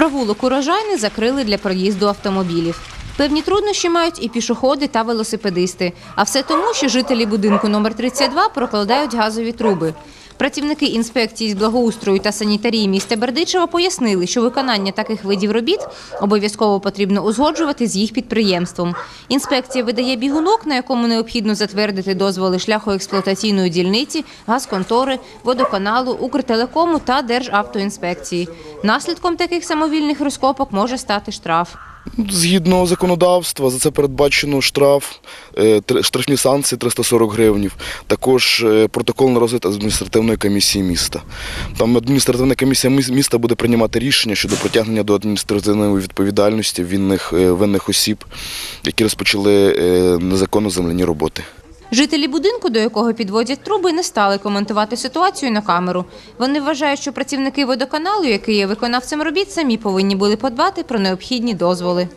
Провулок урожайний закрили для проїзду автомобілів. Певні труднощі мають і пішоходи та велосипедисти. А все тому, що жителі будинку номер 32 прокладають газові труби. Працівники інспекції з благоустрою та санітарії міста Бердичева пояснили, що виконання таких видів робіт обов'язково потрібно узгоджувати з їх підприємством. Інспекція видає бігунок, на якому необхідно затвердити дозволи шляхоексплуатаційної дільниці, газконтори, водоканалу, Укртелекому та Державтоінспекції. Наслідком таких самовільних розкопок може стати штраф. Згідно законодавства, за це передбачено штраф, е, штрафні санкції 340 гривнів. Також е, протокол на розгляд адміністративної комісії міста. Там адміністративна комісія міста буде приймати рішення щодо притягнення до адміністративної відповідальності винних, е, винних осіб, які розпочали незаконно земляні роботи. Жителі будинку, до якого підводять труби, не стали коментувати ситуацію на камеру. Вони вважають, що працівники водоканалу, який є виконавцем робіт, самі повинні були подбати про необхідні дозволи.